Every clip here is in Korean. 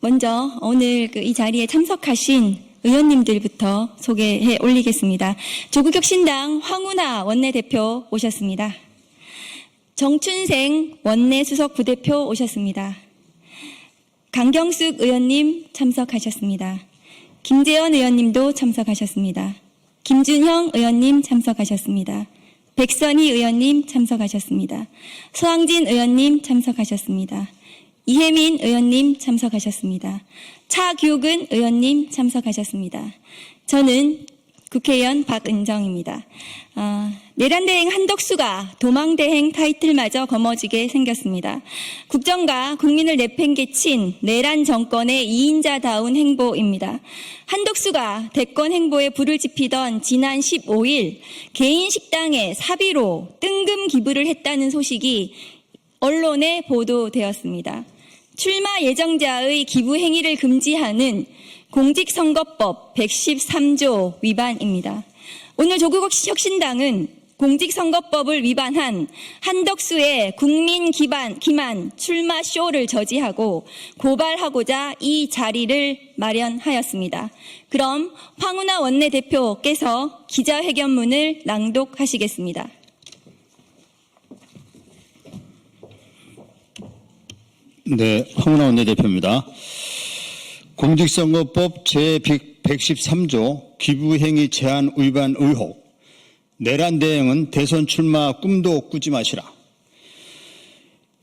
먼저 오늘 그 이 자리에 참석하신 의원님들부터 소개해 올리겠습니다. 조국혁신당 황운하 원내대표 오셨습니다. 정춘생 원내수석 부대표 오셨습니다. 강경숙 의원님 참석하셨습니다. 김재원 의원님도 참석하셨습니다. 김준형 의원님 참석하셨습니다. 백선희 의원님 참석하셨습니다. 서항진 의원님 참석하셨습니다. 이혜민 의원님 참석하셨습니다. 차규근 의원님 참석하셨습니다. 저는 국회의원 박은정입니다. 아, 내란대행 한덕수가 도망대행 타이틀마저 거머쥐게 생겼습니다. 국정과 국민을 내팽개친 내란 정권의 이인자다운 행보입니다. 한덕수가 대권 행보에 불을 지피던 지난 15일 개인 식당에 사비로 뜬금 기부를 했다는 소식이 언론에 보도되었습니다. 출마 예정자의 기부 행위를 금지하는 공직선거법 113조 위반입니다. 오늘 조국 혁신당은 공직선거법을 위반한 한덕수의 국민 기반, 기만 출마 쇼를 저지하고 고발하고자 이 자리를 마련하였습니다. 그럼 황운하 원내대표께서 기자회견문을 낭독하시겠습니다. 네, 황운하 원내대표입니다. 공직선거법 제113조 기부행위 제한 위반 의혹 내란 대행은 대선 출마 꿈도 꾸지 마시라.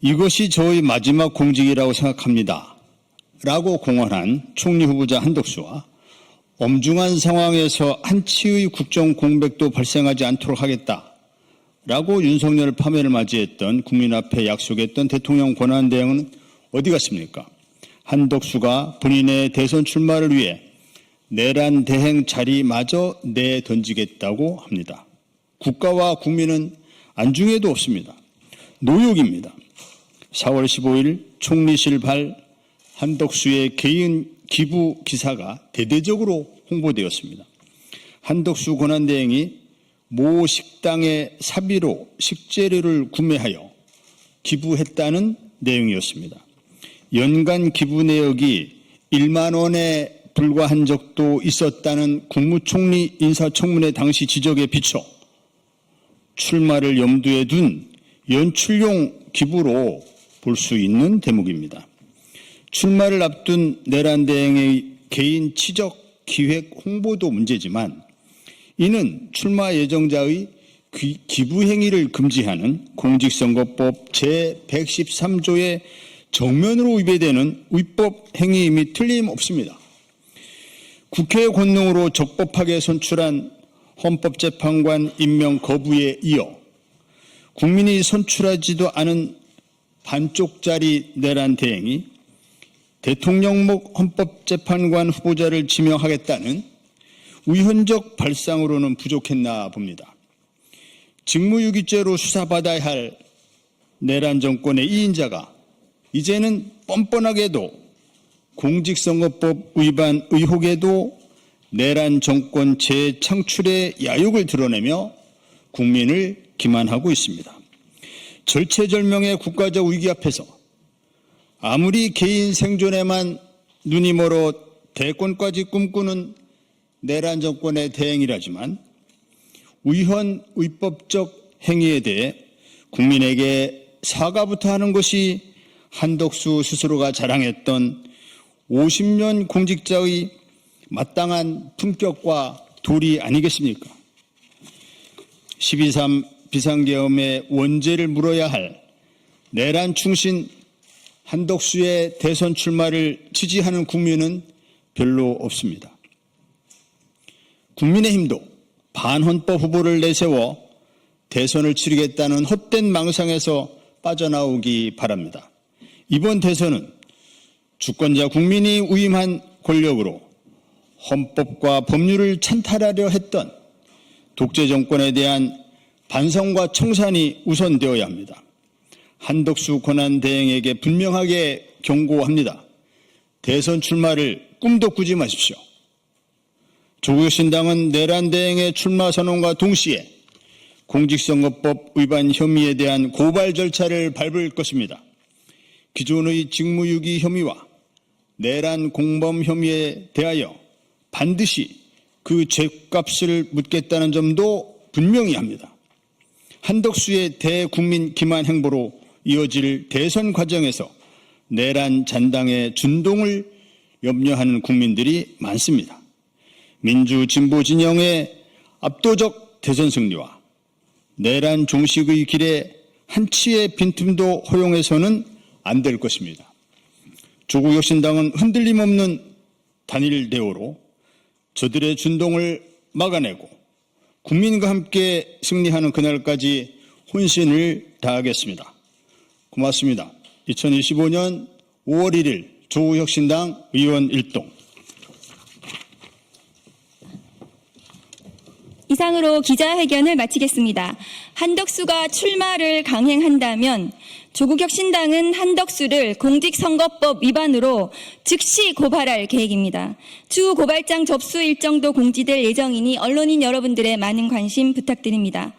이것이 저의 마지막 공직이라고 생각합니다. 라고 공언한 총리 후보자 한덕수와 엄중한 상황에서 한치의 국정 공백도 발생하지 않도록 하겠다. 라고 윤석열 파면을 맞이했던 국민 앞에 약속했던 대통령 권한 대행은 어디 갔습니까? 한덕수가 본인의 대선 출마를 위해 내란 대행 자리마저 내던지겠다고 합니다. 국가와 국민은 안중에도 없습니다. 노욕입니다. 4월 15일 총리실 발 한덕수의 개인 기부 기사가 대대적으로 홍보되었습니다. 한덕수 권한대행이 모 식당의 사비로 식재료를 구매하여 기부했다는 내용이었습니다. 연간 기부 내역이 1만 원에 불과한 적도 있었다는 국무총리 인사청문회 당시 지적에 비춰 출마를 염두에 둔 연출용 기부로 볼 수 있는 대목입니다. 출마를 앞둔 내란 대행의 개인 치적 기획 홍보도 문제지만 이는 출마 예정자의 기- 기부 행위를 금지하는 공직선거법 제113조의 정면으로 위배되는 위법 행위임이 틀림없습니다. 국회의 권능으로 적법하게 선출한 헌법재판관 임명 거부에 이어 국민이 선출하지도 않은 반쪽짜리 내란 대행이 대통령목 헌법재판관 후보자를 지명하겠다는 위헌적 발상으로는 부족했나 봅니다. 직무유기죄로 수사받아야 할 내란 정권의 이인자가 이제는 뻔뻔하게도 공직선거법 위반 의혹에도 내란 정권 재창출의 야욕을 드러내며 국민을 기만하고 있습니다. 절체절명의 국가적 위기 앞에서 아무리 개인 생존에만 눈이 멀어 대권까지 꿈꾸는 내란 정권의 대행이라지만 위헌 위법적 행위에 대해 국민에게 사과부터 하는 것이 한덕수 스스로가 자랑했던 50년 공직자의 마땅한 품격과 도리 아니겠습니까? 12.3 비상계엄의 원죄를 물어야 할 내란 충신 한덕수의 대선 출마를 지지하는 국민은 별로 없습니다. 국민의힘도 반헌법 후보를 내세워 대선을 치르겠다는 헛된 망상에서 빠져나오기 바랍니다. 이번 대선은 주권자 국민이 위임한 권력으로 헌법과 법률을 찬탈하려 했던 독재 정권에 대한 반성과 청산이 우선되어야 합니다. 한덕수 권한 대행에게 분명하게 경고합니다. 대선 출마를 꿈도 꾸지 마십시오. 조국신당은 내란 대행의 출마 선언과 동시에 공직선거법 위반 혐의에 대한 고발 절차를 밟을 것입니다. 기존의 직무유기 혐의와 내란 공범 혐의에 대하여 반드시 그 죄값을 묻겠다는 점도 분명히 합니다. 한덕수의 대국민 기만 행보로 이어질 대선 과정에서 내란 잔당의 준동을 염려하는 국민들이 많습니다. 민주 진보 진영의 압도적 대선 승리와 내란 종식의 길에 한치의 빈틈도 허용해서는 안 될 것입니다. 조국 혁신당은 흔들림 없는 단일 대우로 저들의 준동을 막아내고 국민과 함께 승리하는 그날까지 혼신을 다하겠습니다. 고맙습니다. 2025년 5월 1일 조국혁신당 의원 일동 이상으로 기자회견을 마치겠습니다. 한덕수가 출마를 강행한다면 조국혁신당은 한덕수를 공직선거법 위반으로 즉시 고발할 계획입니다. 추후 고발장 접수 일정도 공지될 예정이니 언론인 여러분들의 많은 관심 부탁드립니다.